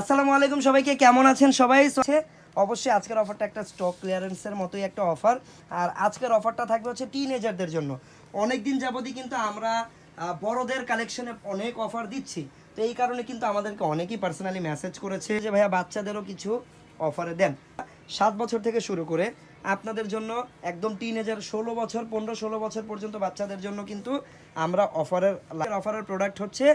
আসসালামু আলাইকুম সবাইকে, কেমন আছেন সবাই? অবশ্যই আজকের অফারটা একটা স্টক ক্লিয়ারেন্সের মতোই একটা অফার আর আজকের অফারটা থাকবে হচ্ছে টিন টিনেজারদের জন্য। অনেক দিন যাবতই কিন্তু আমরা বড়দের কালেকশনে অনেক অফার দিচ্ছি। তো এই কারণে কিন্তু আমাদেরকে অনেকেই পার্সোনালি মেসেজ করেছে যে, ভাইয়া, বাচ্চাদেরও কিছু অফারে দেন। সাত বছর থেকে শুরু করে আপনাদের জন্য একদম টিনেজার ষোলো বছর, পনেরো ষোলো বছর পর্যন্ত বাচ্চাদের জন্য কিন্তু আমরা অফারের অফারের প্রোডাক্ট হচ্ছে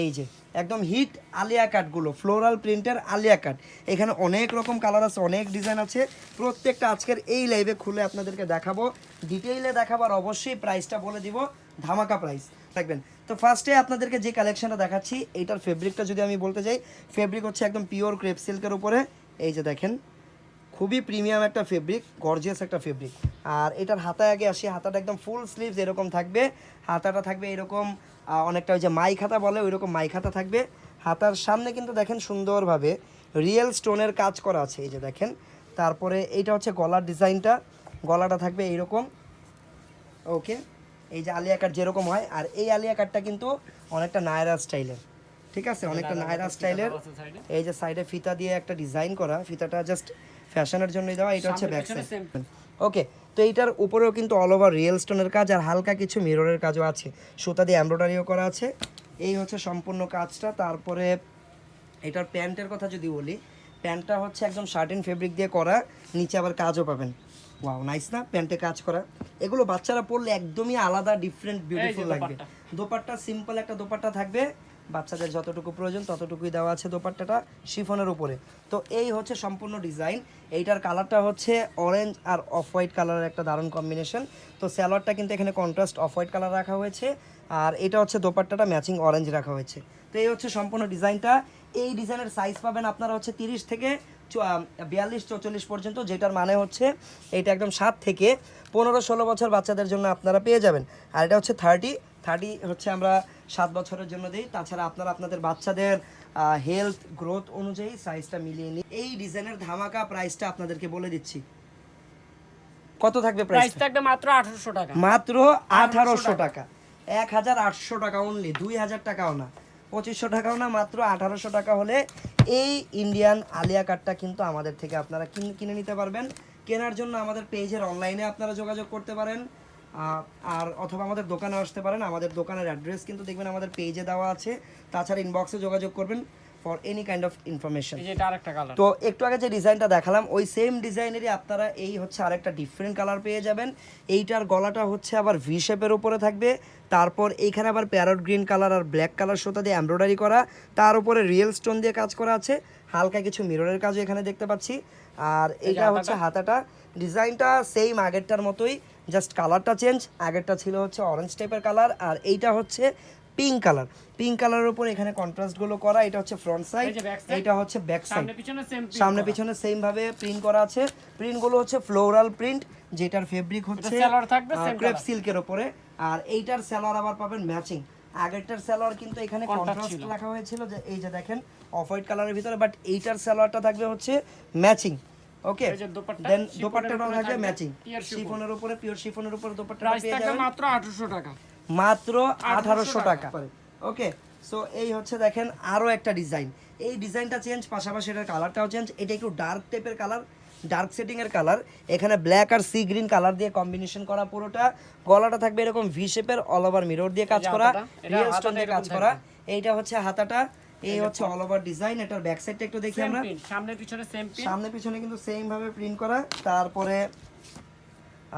এই যে, একদম হিট আলিয়া কাটগুলো ফ্লোরাল প্রিন্টের আলিয়া কাট এখানে অনেক রকম কালার আছে, অনেক ডিজাইন আছে। প্রত্যেকটা আজকের এই লাইভে খুলে আপনাদেরকে দেখাবো। ডিটেইলে দেখাবার অবশ্যই প্রাইসটা বলে দিব, ধামাকা প্রাইস থাকবেন তো ফার্স্টে আপনাদেরকে যে কালেকশনটা দেখাচ্ছি এইটার ফেব্রিকটা যদি আমি বলতে যাই ফেব্রিক হচ্ছে একদম পিওর ক্রেপ সিল্কের উপরে। এই যে দেখেন খুবই প্রিমিয়াম একটা ফেব্রিক গর্জিয়াস একটা ফেব্রিক আর এটার হাতায় আগে আসি হাতাটা একদম ফুল স্লিভস এরকম থাকবে। হাতাটা থাকবে এরকম অনেকটা ওই যে মাই খাতা বলে ওই রকম মাই খাতা থাকবে। হাতার সামনে কিন্তু দেখেন সুন্দরভাবে রিয়েল স্টোনের কাজ করা আছে এই যে দেখেন। তারপরে এইটা হচ্ছে গলার ডিজাইনটা গলাটা থাকবে এইরকম। ওকে এই যে আলিয়া কাট যেরকম হয় আর এই আলিয়া কাটটা কিন্তু অনেকটা নায়রা স্টাইলের ঠিক আছে? অনেকটা নায়রা স্টাইলের এই যে সাইডে ফিতা দিয়ে একটা ডিজাইন করা ফিতাটা জাস্ট ফ্যাশনের জন্যই দেওয়া এটা হচ্ছে ব্যাক সাইড ওকে তো এইটার উপরেও কিন্তু অল ওভার রিয়েল স্টোনের কাজ আর হালকা কিছু মিররের কাজও আছে। সুতা দিয়ে এমব্রয়ডারিও করা আছে। এই হচ্ছে সম্পূর্ণ কাজটা। তারপরে এটার প্যান্টের কথা যদি বলি প্যান্টটা হচ্ছে একদম শার্টিন ফেব্রিক দিয়ে করা নিচে আবার কাজও পাবেন। ওয়াও নাইস না? প্যান্টে কাজ করা। এগুলো বাচ্চারা পরলে একদমই আলাদা ডিফারেন্ট বিউটিফুল লাগবে। দোপাট্টা। সিম্পল একটা দোপাট্টা থাকবে। বাচ্চাদের যতটুকু প্রয়োজন, ততটুকুই দেওয়া আছে দোপাট্টাটা শিফনের উপরে। তো এই হচ্ছে সম্পূর্ণ ডিজাইন। এইটার কালারটা হচ্ছে অরেঞ্জ আর অফ হোয়াইট কালারের একটা দারুণ কম্বিনেশন তো স্যালোয়ারটা কিন্তু এখানে কন্ট্রাস্ট অফ হোয়াইট কালার রাখা হয়েছে। আর এটা হচ্ছে দোপাট্টাটা ম্যাচিং অরেঞ্জ রাখা হয়েছে। তো এই হচ্ছে সম্পূর্ণ ডিজাইনটা। এই ডিজাইনের সাইজ পাবেন আপনারা হচ্ছে তিরিশ থেকে বিয়াল্লিশ, চৌচল্লিশ পর্যন্ত। যেটার মানে হচ্ছে এটা একদম সাত থেকে পনেরো, ষোলো বছর বাচ্চাদের জন্য আপনারা পেয়ে যাবেন। আর এটা হচ্ছে থার্টি থার্টি হচ্ছে আমরা সাত বছরের জন্য দিই। তাছাড়া আপনারা আপনাদের বাচ্চাদের হেলথ গ্রোথ অনুযায়ী সাইজটা মিলিয়ে নিই এই ডিজাইনের ধামাকা প্রাইসটা আপনাদেরকে বলে দিচ্ছি। কত থাকবে প্রাইস থাকবে মাত্র আঠারোশো টাকা। মাত্র আঠারোশো টাকা। এক হাজার আটশো টাকা অনলি দুই হাজার টাকাও না। পঁচিশশো টাকাও না মাত্র আঠারোশো টাকা হলে এই ইন্ডিয়ান আলিয়া কার্ডটা কিন্তু আমাদের থেকে আপনারা কিন- নিতে পারবেন। কেনার জন্য আমাদের পেজের অনলাইনে আপনারা যোগাযোগ করতে পারেন। আর অথবা আমাদের দোকানে আসতে পারেন আমাদের দোকানের অ্যাড্রেস কিন্তু দেখবেন আমাদের পেজে দেওয়া আছে। তাছাড়া ইনবক্সে যোগাযোগ করবেন for any kind of information এটা আরেকটা তো একটু আগে যে ডিজাইনটা দেখালাম ওই সেম ডিজাইনেরই আপনারা এই হচ্ছে আরেকটা ডিফারেন্ট কালার পেয়ে যাবেন। এইটার গলাটা হচ্ছে আবার ভি শেপের উপরে থাকবে। তারপর এইখানে আবার প্যারট গ্রিন কালার আর ব্ল্যাক কালার সুতা দিয়ে এমব্রয়ডারি করা। তার উপরে রিয়েল স্টোন দিয়ে কাজ করা আছে। হালকা কিছু মিররের কাজও এখানে দেখতে পাচ্ছি। আর এইটা হচ্ছে হাতাটা। ডিজাইনটা সেম আগেরটার মতোই। জাস্ট কালারটা চেঞ্জ আগেরটা ছিল হচ্ছে অরেঞ্জ টাইপের কালার আর এইটা হচ্ছে পিঙ্ক কালার। পিঙ্ক কালারের উপর এখানে কন্ট্রাস্টগুলো করা এটা হচ্ছে ফ্রন্ট সাইড। এটা হচ্ছে ব্যাক সাইড সামনে পিছনে সেম ভাবে প্রিন্ট করা আছে। প্রিন্টগুলো হচ্ছে ফ্লোরাল প্রিন্ট যেটার ফেব্রিক হচ্ছে ক্রেপ। সিল্কের উপরে। আর এইটার সালোয়ার আবার পাবেন ম্যাচিং আগেরটার সালোয়ার কিন্তু এখানে কন্ট্রাস্ট রাখা হয়েছিল যে এই যে দেখেন অফ হোয়াইট কালারের ভিতরে বাট এইটার সালোয়ারটা থাকবে হচ্ছে ম্যাচিং ওকে দোপাট্টা, দেন দোপাট্টাটাও থাকবে ম্যাচিং। শিফনের উপরে পিওর শিফনের উপরে প্রাইস পেয়ে যাবেন। মাত্র আঠারোশো টাকা। মাত্র আঠারোশো 1800 টাকা। ওকে সো এই হচ্ছে দেখেন আরও একটা ডিজাইন এই ডিজাইনটা চেঞ্জ পাশাপাশি এটার কালারটাও চেঞ্জ এটা একটু ডার্ক টাইপের কালার ডার্ক সেটিং এর কালার এখানে ব্ল্যাক আর সি গ্রিন কালার দিয়ে কম্বিনেশন করা পুরোটা। গলাটা থাকবে এরকম ভি শেপের অল ওভার মিরর দিয়ে কাজ করা। রিয়েল স্টোন দিয়ে কাজ করা। এইটা হচ্ছে হাতাটা। এই হচ্ছে অল ওভার ডিজাইন এটার ব্যাক সাইডটা একটু দেখি আমরা। সামনে পিছনে সেম সামনে পিছনে কিন্তু সেম ভাবে প্রিন্ট করা। তারপরে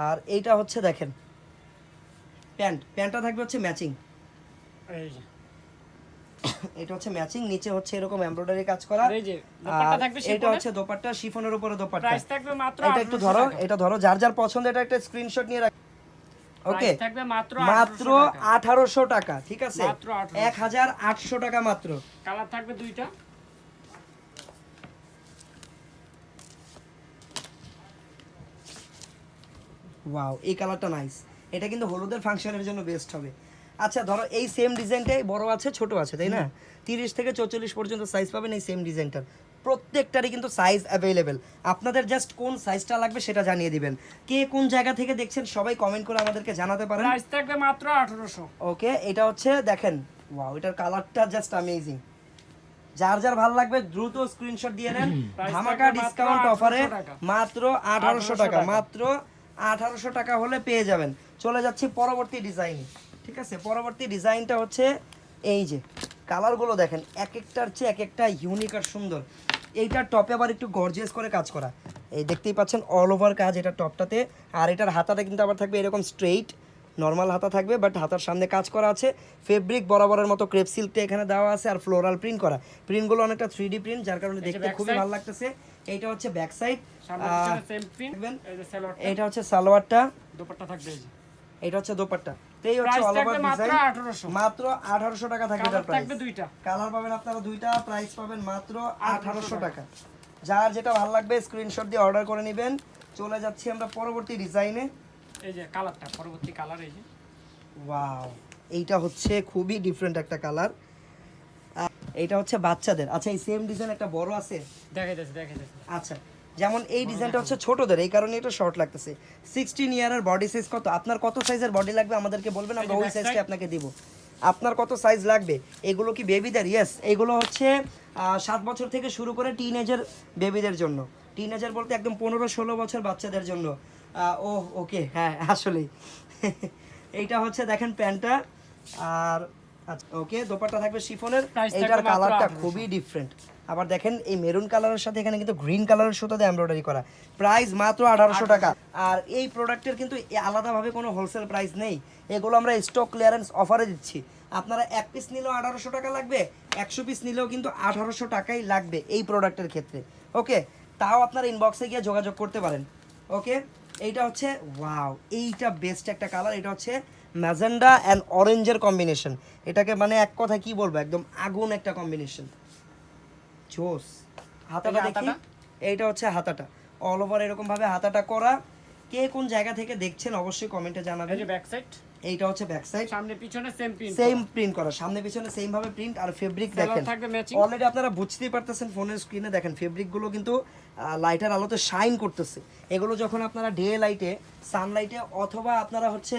আর এইটা হচ্ছে দেখেন প্যান্ট। প্যান্টটা থাকবে হচ্ছে ম্যাচিং এটা হচ্ছে ম্যাচিং নিচে হচ্ছে এরকম এমব্রয়ডারি কাজ করা। এটা হচ্ছে দোপাট্টা শিফনের উপরে দোপাট্টা। প্রাইস থাকবে মাত্র এটা একটু ধরো এটা ধরো যার যার পছন্দ এটা একটা স্ক্রিনশট নিয়ে ওকে মাত্র আঠারোশো টাকা। ঠিক আছে? মাত্র 1800 এক হাজার আটশো টাকা মাত্র। কালার থাকবে দুইটা। ওয়াও এই কালারটা নাইস এটা কিন্তু হলুদের ফাংশনের জন্য বেস্ট হবে। আচ্ছা ধরো এই সেম ডিজাইনটাই বড় আছে ছোট আছে তাই না? তিরিশ থেকে চৌচল্লিশ পর্যন্ত সাইজ পাবেন এই সেম ডিজাইনটার প্রত্যেকটারই কিন্তু সাইজ অ্যাভেলেবেল আপনাদের জাস্ট কোন সাইজটা লাগবে সেটা জানিয়ে দিবেন। কে কোন জায়গা থেকে দেখছেন সবাই কমেন্ট করে আমাদেরকে জানাতে পারেন। প্রাইস থাকবে মাত্র আঠারোশো। ওকে এটা হচ্ছে দেখেন ওয়াও এটার কালারটা জাস্ট অ্যামেজিং যার যার ভালো লাগবে দ্রুত স্ক্রিনশট দিয়ে নেন। ধামাকা ডিসকাউন্ট অফারে। মাত্র 1800 টাকা। মাত্র আঠারোশো টাকা হলে পেয়ে যাবেন। চলে যাচ্ছি পরবর্তী ডিজাইন ঠিক আছে? পরবর্তী ডিজাইনটা হচ্ছে এই যে কালারগুলো দেখেন এক একটার চেয়ে এক একটা ইউনিক আর সুন্দর। এইটার টপে আবার একটু গর্জিয়াস করে কাজ করা। এই দেখতেই পাচ্ছেন অল ওভার কাজ এটা টপটাতে। আর এটার হাতাটা কিন্তু আবার থাকবে এরকম স্ট্রেইট নর্মাল হাতা থাকবে বাট হাতার সামনে কাজ করা আছে। ফেব্রিক বরাবরের মতো ক্রেপ সিল্কটা এখানে দেওয়া আছে আর ফ্লোরাল প্রিন্ট করা। প্রিন্টগুলো অনেকটা থ্রি ডি প্রিন্ট যার কারণে দেখতে খুবই ভালো লাগতেছে। এইটা হচ্ছে ব্যাক সাইড এইটা হচ্ছে সালোয়ারটা। দুপাট্টা থাকবে এটা হচ্ছে দোপাট্টা। মাত্র 1800 টাকা থাকবে কালার পাবেন আপনারা দুইটা প্রাইস পাবেন মাত্র 1800 টাকা। যার যেটা ভালো লাগবে স্ক্রিনশট দিয়ে অর্ডার করে নেবেন। চলে যাচ্ছি আমরা পরবর্তী ডিজাইনে এই যে কালারটা পরবর্তী কালার এই যে। ওয়াও এইটা হচ্ছে খুবই ডিফারেন্ট একটা কালার এইটা হচ্ছে বাচ্চাদের। আচ্ছা এই সেম ডিজাইন একটা বড় আছে? দেখাই দেখাই আচ্ছা। যেমন এই ডিজাইনটা হচ্ছে ছোটদের এই কারণে এটা শর্ট লাগতেছে। সিক্সটিন ইয়ারের বডি সাইজ কত? আপনার কত সাইজের বডি লাগবে আমাদেরকে বলবেন আমরা ওই সাইজটা আপনাকে দিব। আপনার কত সাইজ লাগবে? এগুলো কি বেবিদের ইয়েস এগুলো হচ্ছে সাত বছর থেকে শুরু করে টিনেজের বেবিদের জন্য। টিন টিনেজার বলতে একদম পনেরো ষোলো বছর বাচ্চাদের জন্য। ও ওকে হ্যাঁ আসলেই। এইটা হচ্ছে দেখেন প্যান্টটা আর আচ্ছা ওকে দোপাট্টা থাকবে শিফনের। এইটার কালারটা খুবই ডিফারেন্ট আবার দেখেন এই মেরুন কালারের সাথে এখানে কিন্তু গ্রিন কালারের সুতো দিয়ে এমব্রয়ডারি করা। প্রাইস মাত্র আঠারোশো টাকা। আর এই প্রোডাক্টের কিন্তু আলাদাভাবে কোনো হোলসেল প্রাইস নেই। এগুলো আমরা স্টক ক্লিয়ারেন্স অফারে দিচ্ছি। আপনারা এক পিস নিলেও আঠারোশো টাকা লাগবে একশো পিস নিলেও কিন্তু আঠারোশো টাকাই লাগবে এই প্রোডাক্টের ক্ষেত্রে। ওকে? তাও আপনারা ইনবক্সে গিয়ে যোগাযোগ করতে পারেন। ওকে? এইটা হচ্ছে ওয়াও এইটা বেস্ট একটা কালার এটা হচ্ছে ম্যাজেন্ডা অ্যান্ড অরেঞ্জের কম্বিনেশন এটাকে মানে এক কথা কি বলব? একদম আগুন একটা কম্বিনেশন জোস। হাতাটা দেখি। হাতাটা? এইটা হচ্ছে হাতাটা। অল ওভার এরকম ভাবে হাতাটা করা। কে কোন জায়গা থেকে দেখছেন অবশ্যই কমেন্টে জানাবেন। এই যে ব্যাক সাইড এইটা হচ্ছে ব্যাক সাইড সামনে পিছনে সেম প্রিন্ট সেম প্রিন্ট করা। সামনে পিছনে সেম ভাবে প্রিন্ট আর ফেব্রিক দেখেন। অলরেডি আপনারা বুঝতেই পারতেছেন ফোনের স্ক্রিনে দেখেন ফেব্রিকগুলো কিন্তু লাইটের আলোতে শাইন করতেছে। এগুলো যখন আপনারা ডে লাইটে সানলাইটে অথবা আপনারা হচ্ছে।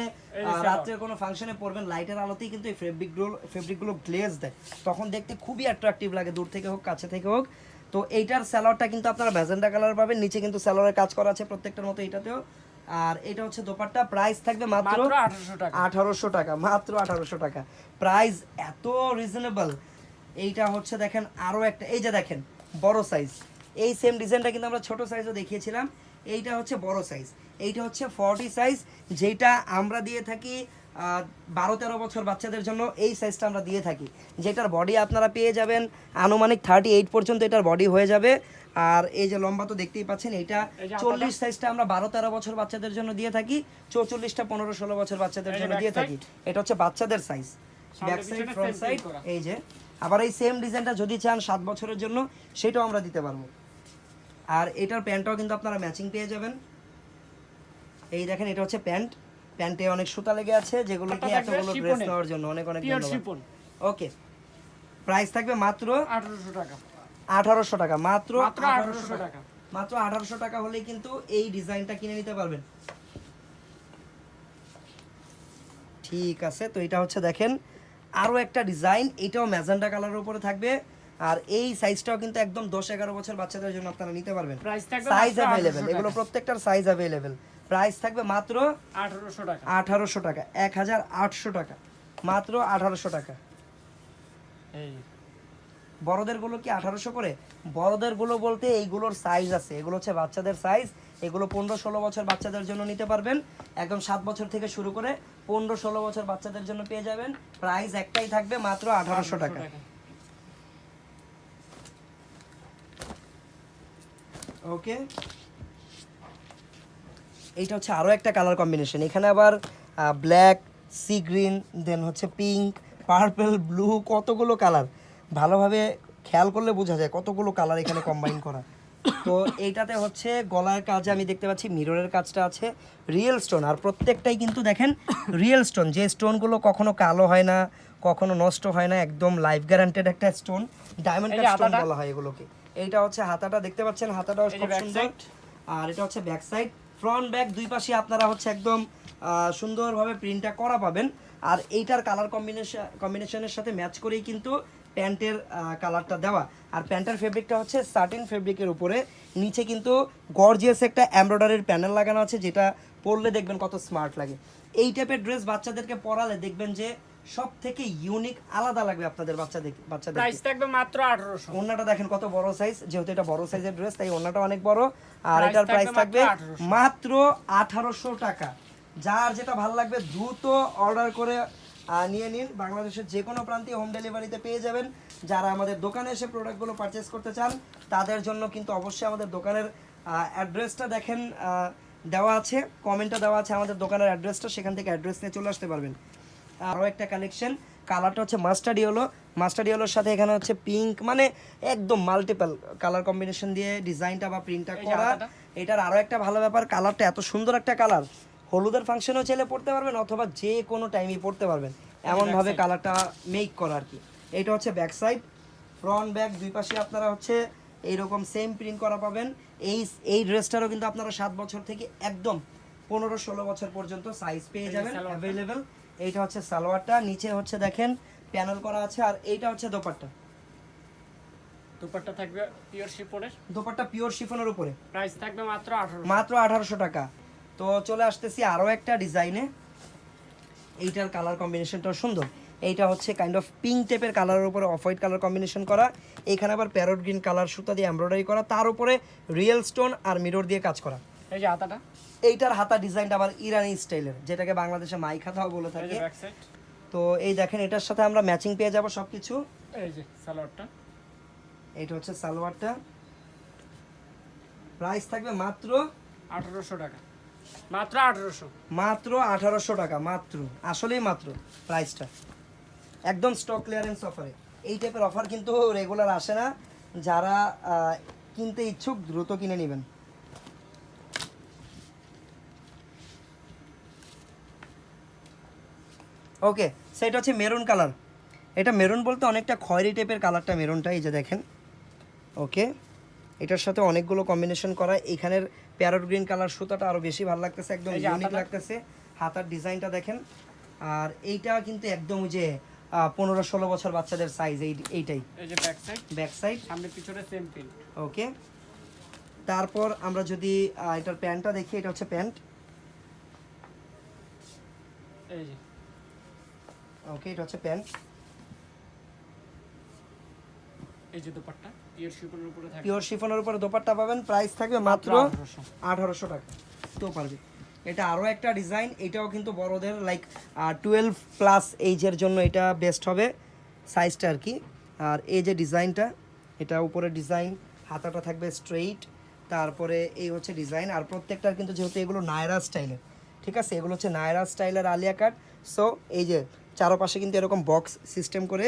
রাত্রে কোনো ফাংশনে পরবেন লাইটের আলোতেই কিন্তু এই ফেব্রিকগুলো ফেব্রিকগুলো গ্লেজ দেয়। তখন দেখতে খুবই অ্যাট্রাকটিভ লাগে দূর থেকে হোক কাছে থেকে হোক। তো এইটার স্যালোয়ারটা কিন্তু আপনারা ম্যাজেন্ডা কালার পাবেন নিচে কিন্তু স্যালোয়ারের কাজ করা আছে প্রত্যেকটার মতো এটাতেও আর এটা হচ্ছে দোপাট্টা প্রাইস থাকবে মাত্র মাত্র 1800 টাকা। আঠারোশো টাকা মাত্র আঠারোশো টাকা। প্রাইস এত রিজনেবল এইটা হচ্ছে দেখেন আরও একটা এই যে দেখেন বড় সাইজ এই সেম ডিজাইনটা কিন্তু আমরা ছোট সাইজও দেখিয়েছিলাম। এইটা হচ্ছে বড় সাইজ এইটা হচ্ছে ফর্টি সাইজ যেটা আমরা দিয়ে থাকি বারো তেরো বছর বাচ্চাদের জন্য এই সাইজটা আমরা দিয়ে থাকি। যেটার বডি আপনারা পেয়ে যাবেন আনুমানিক থার্টি এইট পর্যন্ত এটার বডি হয়ে যাবে। আর এই যে লম্বা তো দেখতেই পাচ্ছেন যে চল্লিশ সাইজটা আমরা বারো তেরো বছর বাচ্চাদের জন্য দিয়ে থাকি চৌচল্লিশটা পনেরো ষোলো বছর বাচ্চাদের জন্য দিয়ে থাকি। এটা হচ্ছে বাচ্চাদের size back side front side এই যে। আবার এই সেম ডিজাইনটা যদি চান সাত বছরের জন্য সেটাও আমরা দিতে পারব। আর এটার প্যান্টটাও কিন্তু আপনারা ম্যাচিং পেয়ে যাবেন। এই দেখেন এটা হচ্ছে প্যান্ট প্যান্টে অনেক সুতা লেগে আছে যেগুলো কি এতগুলো ড্রেস নেওয়ার জন্য অনেক অনেক ধন্যবাদ। ওকে। প্রাইস থাকবে মাত্র 1800 টাকা। আঠারোশো টাকা মাত্র মাত্র 1800 টাকা। মাত্র আঠারোশো টাকা হলেই কিন্তু এই ডিজাইনটা কিনে নিতে পারবেন। ঠিক আছে তো এটা হচ্ছে দেখেন আরও একটা ডিজাইন এটাও ম্যাজেন্ডা কালারের উপরে থাকবে। আর এই সাইজটাও কিন্তু একদম দশ এগারো বছর বাচ্চাদের জন্য আপনারা নিতে পারবেন। সাইজ অ্যাভেলেবেল এগুলো প্রত্যেকটার সাইজ অ্যাভেলেবেল প্রাইস থাকবে মাত্র 1800 টাকা। আঠারোশো টাকা এক হাজার আটশো টাকা। মাত্র আঠারোশো টাকা। এই। বড়দেরগুলো কি আঠারোশো করে? বড়দেরগুলো বলতে এইগুলোর সাইজ আছে। এগুলো হচ্ছে বাচ্চাদের সাইজ এগুলো পনেরো ষোলো বছর বাচ্চাদের জন্য নিতে পারবেন। একদম সাত বছর থেকে শুরু করে পনেরো ষোলো বছর বাচ্চাদের জন্য পেয়ে যাবেন। প্রাইস একটাই থাকবে মাত্র আঠারোশো টাকা। ওকে এইটা হচ্ছে আরও একটা কালার কম্বিনেশন এখানে আবার ব্ল্যাক সি গ্রিন দেন হচ্ছে পিঙ্ক পার্পল ব্লু কতগুলো কালার ভালোভাবে খেয়াল করলে বোঝা যায় কতগুলো কালার এখানে কম্বাইন করা। তো এইটাতে হচ্ছে গলার কাজে আমি দেখতে পাচ্ছি মিররের কাজটা আছে রিয়েল স্টোন আর প্রত্যেকটাই কিন্তু দেখেন রিয়েল স্টোন যে স্টোনগুলো কখনো কালো হয় না কখনো নষ্ট হয় না একদম লাইফ গ্যারান্টেড একটা স্টোন ডায়মন্ড স্টোন বলা হয় এগুলোকে। এইটা হচ্ছে হাতাটা দেখতে পাচ্ছেন? হাতাটাও এই খুব সুন্দর। আর এটা হচ্ছে ব্যাক সাইড ফ্রন্ট ব্যাক দুই পাশে আপনারা হচ্ছে একদম সুন্দরভাবে প্রিন্টটা করা পাবেন। আর এইটার কালার কম্বিনেশন কম্বিনেশনের সাথে ম্যাচ করেই কিন্তু প্যান্টের কালারটা দেওয়া। আর প্যান্টের ফেব্রিকটা হচ্ছে সাটিন ফেব্রিকের উপরে। নিচে কিন্তু গর্জিয়াস একটা এমব্রয়ডারির প্যানেল লাগানো আছে, যেটা পরলে দেখবেন কত স্মার্ট লাগে। এই টাইপের ড্রেস বাচ্চাদেরকে পরালে দেখবেন যে সব থেকে ইউনিক আলাদা লাগবে আপনাদের বাচ্চাদের বাচ্চাদের প্রাইস থাকবে মাত্র আঠারোশো। ওন্নাটা দেখেন কত বড় সাইজ যেহেতু এটা বড় সাইজের ড্রেস তাই ওন্নাটা অনেক বড়। আর এটার প্রাইস থাকবে মাত্র মাত্র আঠারোশো টাকা। যার যেটা ভালো লাগবে দ্রুত অর্ডার করে নিয়ে নিন। বাংলাদেশের যে কোনো প্রান্তে হোম ডেলিভারিতে পেয়ে যাবেন। যারা আমাদের দোকানে এসে প্রোডাক্টগুলো পারচেস করতে চান তাদের জন্য কিন্তু অবশ্যই আমাদের দোকানের অ্যাড্রেসটা দেখেন দেওয়া আছে। কমেন্টটা দেওয়া আছে আমাদের দোকানের অ্যাড্রেসটা সেখান থেকে অ্যাড্রেস নিয়ে চলে আসতে পারবেন। আরও একটা কালেকশন কালারটা হচ্ছে মাস্টার্ড ইয়েলো মাস্টার্ড ইয়েলোর সাথে এখানে হচ্ছে পিঙ্ক মানে একদম মাল্টিপল কালার কম্বিনেশন দিয়ে ডিজাইনটা বা প্রিন্টটা করা। এটার আরও একটা ভালো ব্যাপার কালারটা এত সুন্দর একটা কালার হলুদের ফাংশনেও ছেলে পড়তে পারবেন অথবা যে কোনো টাইমে পড়তে পারবেন। এমনভাবে কালারটা মেক করা আর কি। এটা হচ্ছে ব্যাক সাইড ফ্রন্ট ব্যাক দুই পাশে আপনারা হচ্ছে এইরকম সেম প্রিন্ট করা পাবেন। এই এই ড্রেসটারও কিন্তু আপনারা সাত বছর থেকে একদম পনেরো ষোলো বছর পর্যন্ত সাইজ পেয়ে যাবেন অ্যাভেলেবেল এইটা হচ্ছে সালোয়ারটা নিচে হচ্ছে দেখেন প্যানেল করা আছে আর এইটা হচ্ছে দোপাট্টা। দুপাট্টা থাকবে পিওর দোপাট্টা পিওর শিফনের উপরে। প্রাইস থাকবে মাত্র মাত্র আঠারোশো টাকা। তো চলে আসতেছি একটা ডিজাইনে। এইটার কালার কম্বিনেশনটাও সুন্দর। এইটা হচ্ছে কাইন্ড অফ পিঙ্ক টাইপের কালারের উপরে অফ হোয়াইট কালার কম্বিনেশন করা। এখানে আবার প্যারট গ্রিন কালার সুতা দিয়ে এমব্রয়ডারি করা। তার উপরে রিয়েল স্টোন আর মিরর দিয়ে কাজ করা। এই যে হাতাটা? এইটার হাতা ডিজাইনটা আবার ইরানি স্টাইলের যেটাকে বাংলাদেশে মাই খাতাও বলে থাকে। তো এই দেখেন এটার সাথে আমরা ম্যাচিং পেয়ে যাব সব কিছু এই যে সালোয়ারটা। এইটা হচ্ছে সালোয়ারটা। প্রাইস থাকবে মাত্র আঠারোশো টাকা। মাত্র আঠারোশো। মাত্র আঠারোশো টাকা মাত্র। আসলেই মাত্র প্রাইসটা একদম স্টক ক্লিয়ারেন্স অফারে এই টাইপের অফার কিন্তু রেগুলার আসে না। যারা কিনতে ইচ্ছুক দ্রুত কিনে নেবেন। ওকে সেটা হচ্ছে মেরুন কালার। এটা মেরুন বলতে অনেকটা খয়েরি টাইপের কালারটা মেরুনটা এই যে দেখেন। ওকে এটার সাথে অনেকগুলো কম্বিনেশন করা। এখানের প্যারট গ্রিন কালার সুতাটা আরও বেশি ভালো লাগতেছে একদম ইউনিক লাগতেছে। হাতার ডিজাইনটা দেখেন। আর এইটা কিন্তু একদম যে পনেরো ষোলো বছর বাচ্চাদের সাইজ এই এইটাই। এই ব্যাক সাইড ব্যাক সাইড সামনে পিছনে সেম প্রিন্ট ওকে তারপর আমরা যদি এটার প্যান্টটা দেখি এটা হচ্ছে প্যান্ট। এই যে। ওকে এটা হচ্ছে প্যান্ট এই যে দুপাট্টা পিওর শিপনের উপরে থাকবে। পিওর শিফনের উপরে দোপাট্টা পাবেন প্রাইস থাকবে মাত্র আঠারোশো। আঠারোশো টাকা। তো পারবে। এটা আরও একটা ডিজাইন এটাও কিন্তু বড়দের লাইক টুয়েলভ প্লাস এইজের জন্য এটা বেস্ট হবে। সাইজটা আর কি। আর এই যে ডিজাইনটা এটা উপরে ডিজাইন হাতাটা থাকবে স্ট্রেইট তারপরে এই হচ্ছে ডিজাইন আর প্রত্যেকটার কিন্তু যেহেতু এগুলো নায়রা স্টাইলের ঠিক আছে? এগুলো হচ্ছে নায়রা স্টাইলের আলিয়া কাট সো এই যে চারপাশে কিন্তু এরকম বক্স সিস্টেম করে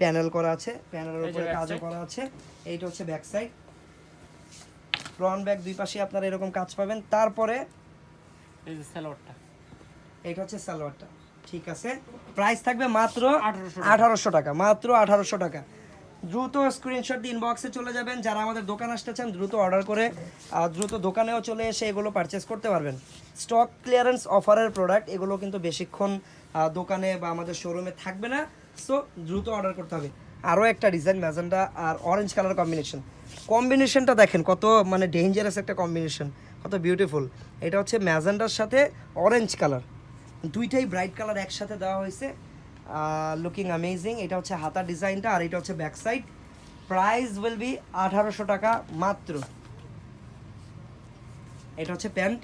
প্যানেল করা আছে প্যানেলের উপরে কাজও করা আছে এইটা হচ্ছে ব্যাক সাইড ফ্রন্ট ব্যাক দুই পাশে আপনারা এরকম কাজ পাবেন। তারপরে এই যে সালোয়ারটা এটা হচ্ছে সালোয়ারটা ঠিক আছে। প্রাইস থাকবে মাত্র 1800 আঠারোশো টাকা মাত্র আঠারোশো টাকা। দ্রুত স্ক্রিনশট দিয়ে ইনবক্সে চলে যাবেন। যারা আমাদের দোকান আসতে চান দ্রুত অর্ডার করে দ্রুত দোকানেও চলে এসে এগুলো পারচেস করতে পারবেন। স্টক ক্লিয়ারেন্স অফারের প্রোডাক্ট এগুলো কিন্তু বেশিক্ষণ দোকানে বা আমাদের শোরুমে থাকবে না। সো দ্রুত অর্ডার করতে হবে। আরও একটা ডিজাইন ম্যাজেন্ডা আর অরেঞ্জ কালার কম্বিনেশন কম্বিনেশনটা দেখেন, কত মানে ডেঞ্জারাস একটা কম্বিনেশন কত বিউটিফুল এটা হচ্ছে ম্যাজেন্ডার সাথে অরেঞ্জ কালার দুইটাই ব্রাইট কালার একসাথে দেওয়া হয়েছে। লুকিং অ্যামেজিং এটা হচ্ছে হাতা ডিজাইনটা আর এটা হচ্ছে back side price will be আঠারোশো টাকা মাত্র। এটা হচ্ছে প্যান্ট।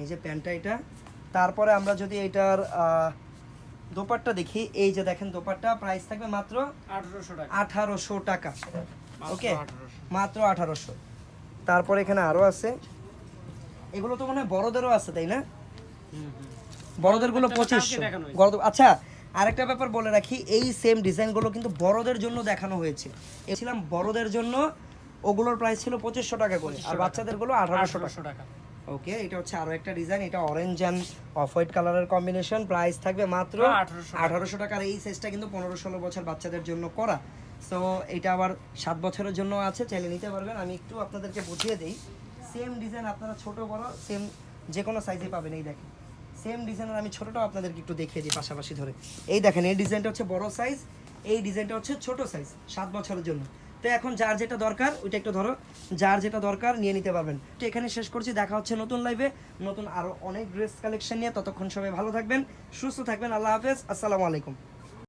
এই যে প্যান্টটা, এটা তারপরে আমরা যদি এটার দোপাট্টা দেখি এই যে দেখেন দোপাট্টা প্রাইস থাকবে মাত্র আঠারোশো টাকা। আঠারোশো টাকা। ওকে মাত্র আঠারোশো। তারপর এখানে আরও আছে। এগুলো তো মনে হয় বড়দেরও আছে তাই না? হুম, হুম। বড়দেরগুলো প্রত্যেকটা পঁচিশশো। আচ্ছা আরেকটা ব্যাপার বলে রাখি এই সেম ডিজাইনগুলো কিন্তু বড়দের জন্য দেখানো হয়েছে। এছিলাম বড়দের জন্য ওগুলোর প্রাইস ছিল পঁচিশশো টাকা করে। আর বাচ্চাদেরগুলো আঠারোশো টাকা। ওকে এটা হচ্ছে আরও একটা ডিজাইন এটা অরেঞ্জ অ্যান্ড অফ হোয়াইট কালারের কম্বিনেশন প্রাইস থাকবে মাত্র আঠারোশো টাকা। আঠারোশো টাকার এই সাইজটা কিন্তু পনেরো ষোলো বছর বাচ্চাদের জন্য করা। সো এটা আবার সাত বছরের জন্য আছে চাইলে নিতে পারবেন। আমি একটু আপনাদেরকে বুঝিয়ে দিই। সেম ডিজাইন আপনারা ছোট বড় সেম যে কোনো সাইজে পাবেন। এই দেখেন সেম ডিজাইনের আমি ছোটটাও আপনাদেরকে একটু দেখিয়ে দিই পাশাপাশি ধরে। এই দেখেন এই ডিজাইনটা হচ্ছে বড় সাইজ এই ডিজাইনটা হচ্ছে ছোট সাইজ সাত বছরের জন্য। তো এখন যার যেটা দরকার, ওইটা একটু ধরো, যার যেটা দরকার নিয়ে নিতে পারবেন। তো এখানে শেষ করছি, দেখা হচ্ছে নতুন লাইভে নতুন আরও অনেক ড্রেস কালেকশন নিয়ে, ততক্ষণ সবাই ভালো থাকবেন, সুস্থ থাকবেন, আল্লাহ হাফেজ, আসসালামু আলাইকুম।